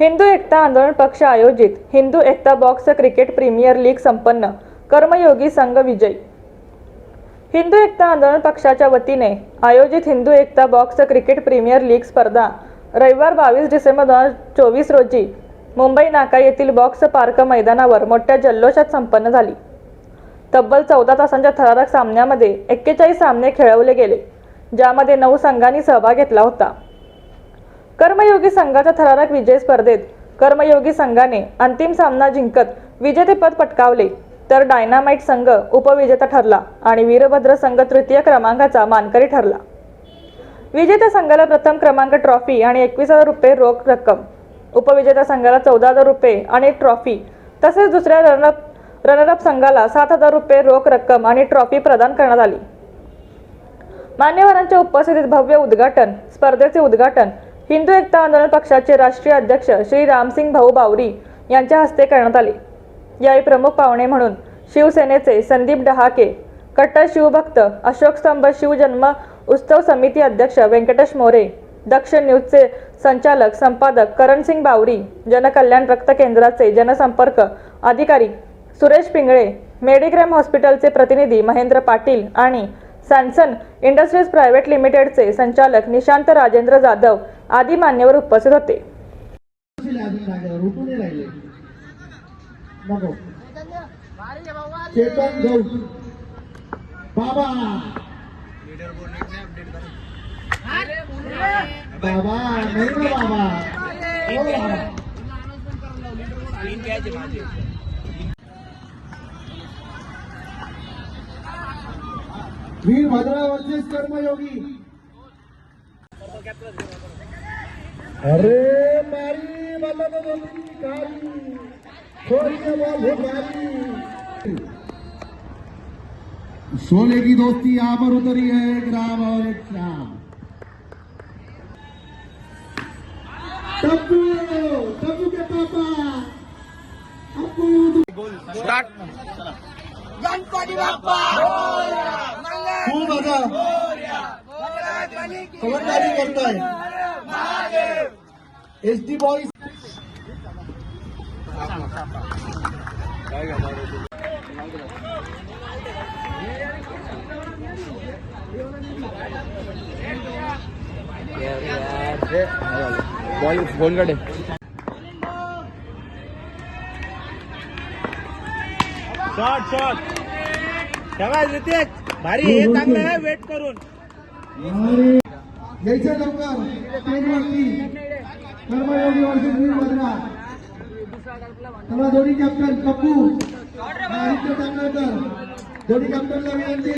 हिंदू एकता आंदोलन पक्ष आयोजित Hindu Ekta box cricket premier league संपन्न कर्मयोगी संघ विजय. हिंदू एकता आंदोलन पक्षाच्या वतीने आयोजित Hindu Ekta box cricket premier league स्पर्धा रविवार बावीस डिसेंबर दोन हजार चोवीस रोजी मुंबई नाका येथील बॉक्स पार्क मैदानावर मोठ्या जल्लोषात संपन्न झाली. तब्बल चौदा तासांच्या थरारक सामन्यामध्ये एक्केचाळीस सामने खेळवले गेले ज्यामध्ये नऊ संघांनी सहभाग घेतला होता. कर्मयोगी संघाच्या थरारक विजय स्पर्धेत कर्मयोगी संघाने अंतिम सामना जिंकत विजेतेपद पटकावले तर डायनामाइट संघ उपविजेता ठरला आणि वीरभद्र संघ तृतीय क्रमांकाचा मानकरी ठरला. विजेत्या संघाला प्रथम क्रमांक ट्रॉफी आणि एकवीस हजार रुपये रोख रक्कम उपविजेत्या संघाला चौदा हजार रुपये आणि ट्रॉफी तसेच दुसऱ्या रनअप रनरअप संघाला सात हजार रुपये रोख रक्कम आणि ट्रॉफी प्रदान करण्यात आली. मान्यवरांच्या उपस्थितीत भव्य उद्घाटन स्पर्धेचे उद्घाटन हिंदू एकता आंदोलन पक्षाचे राष्ट्रीय अध्यक्ष श्री रामसिंग भाऊ बावरी यांच्या हस्ते करण्यात आले. यावेळी प्रमुख पाहुणे म्हणून शिवसेनेचे संदीप डहाके कट्टर शिवभक्त अशोक स्तंभ शिवजन्म उत्सव समिती अध्यक्ष व्यंकटेश मोरे दक्ष न्यूजचे संचालक संपादक करणसिंग बावरी जनकल्याण रक्त केंद्राचे जनसंपर्क अधिकारी सुरेश पिंगळे मेडिग्रॅम हॉस्पिटलचे प्रतिनिधी महेंद्र पाटील आणि सॅमसन इंडस्ट्रीज प्रायव्हेट लिमिटेडचे संचालक निशांत राजेंद्र जाधव आदी मान्यवर उपस्थित होते. बाबा वीरभद्रा वर्सेस कर्मयोगी. अरे मारी हो मारी. सोने की दोस्ती यहाँ पर उतरी है एक राम और एक श्याम. टप्पू टप्पू के पापा अप्पू गणपती बाप्पा! खूप आता खबरदारी करताय. एस टी बॉईज बॉल फोनकडे शॉट शॉट ठेवा रितेश. भारी हे चांगलं आहे वेट करून. यायचं लवकर स्टेजवरती कर्मयोगी वर्षी वीरभद्रा चला जोडी कॅप्टन पप्पू आदित्य तांदळकर जोडी कॅप्टनला विनंती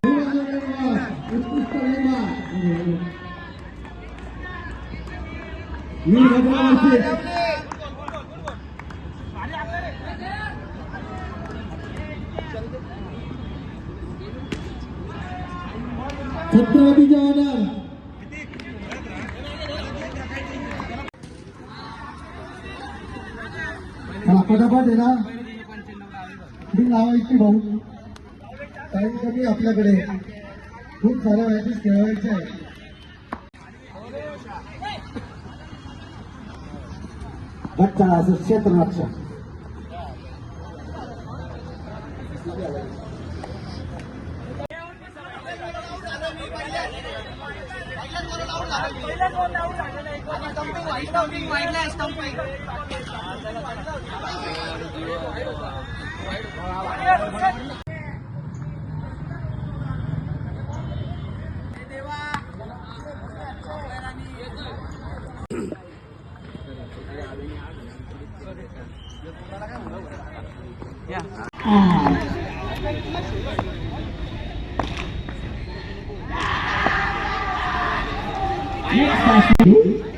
उत्कृष्ट निर्माण. वीरभद्रा वर्षी छत्रपती जवाहर पटापट आहे ना मी लावायची भाऊ. टाइम कमी आपल्याकडे. खूप साऱ्या मॅचेस खेळवायच्या आहे. अच्छा असं stumping white line stumping Next question.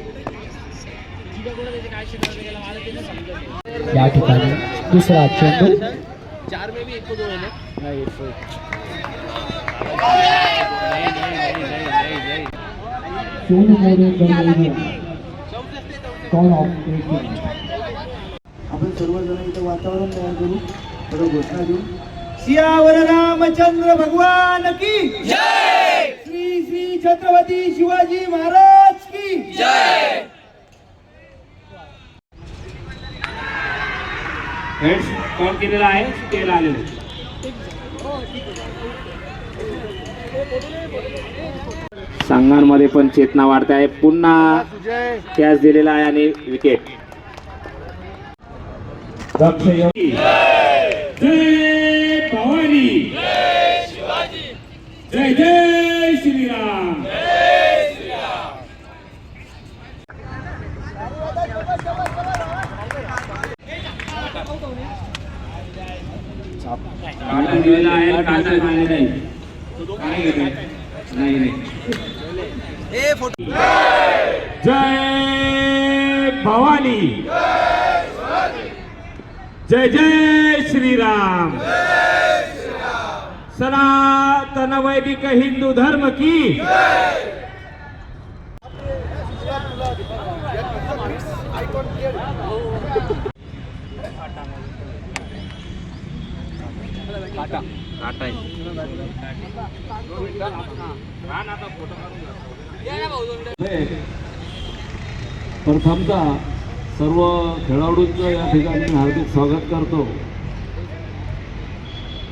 या ठिकाणी दुसरा चेंडू. चार में भी एक को दो है ना आपण सर्वजण इथं वातावरण तयार करू. थोडं घोषणा देऊ. सियावर रामचंद्र भगवान की जय! श्री श्री छत्रपती शिवाजी महाराज की जय! हेड्स काउंट केलेला आहे स्केल आलेलं. आहे. संघांमध्ये पण चेतना वाढते आहे. पुन्हा कॅच दिलेला आहे आणि विकेट. जय भवानी. जय जय श्रीराम काटा दिलेला आहे काटा खाली नाही काय घेते? नाही नाही जय भवानी जय जय श्रीराम सनातन वैदिक हिंदू धर्म की प्रथमतः सर्व खेळाडूंचं या ठिकाणी मी हार्दिक स्वागत करतो.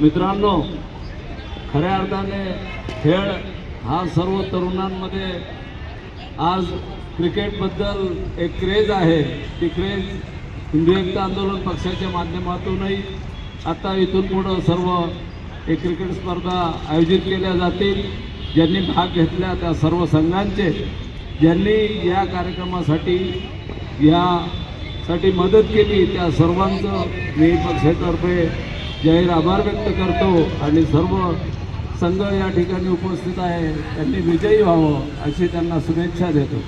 मित्रांनो खऱ्या अर्थाने खेळ हा सर्व तरुणांमध्ये आज क्रिकेटबद्दल एक क्रेज आहे. ती क्रेज हिंदू एकता आंदोलन पक्षाच्या माध्यमातूनही आता इथून पुढं सर्व एक क्रिकेट स्पर्धा आयोजित केल्या जातील. ज्यांनी भाग घेतला त्या सर्व संघांचे. ज्यांनी या कार्यक्रमासाठी यासाठी मदत केली त्या सर्वांचं मी पक्षातर्फे जाहीर आभार व्यक्त करतो. आणि सर्व संघ या ठिकाणी उपस्थित आहे. त्यांनी विजयी व्हावं अशी त्यांना शुभेच्छा देतो.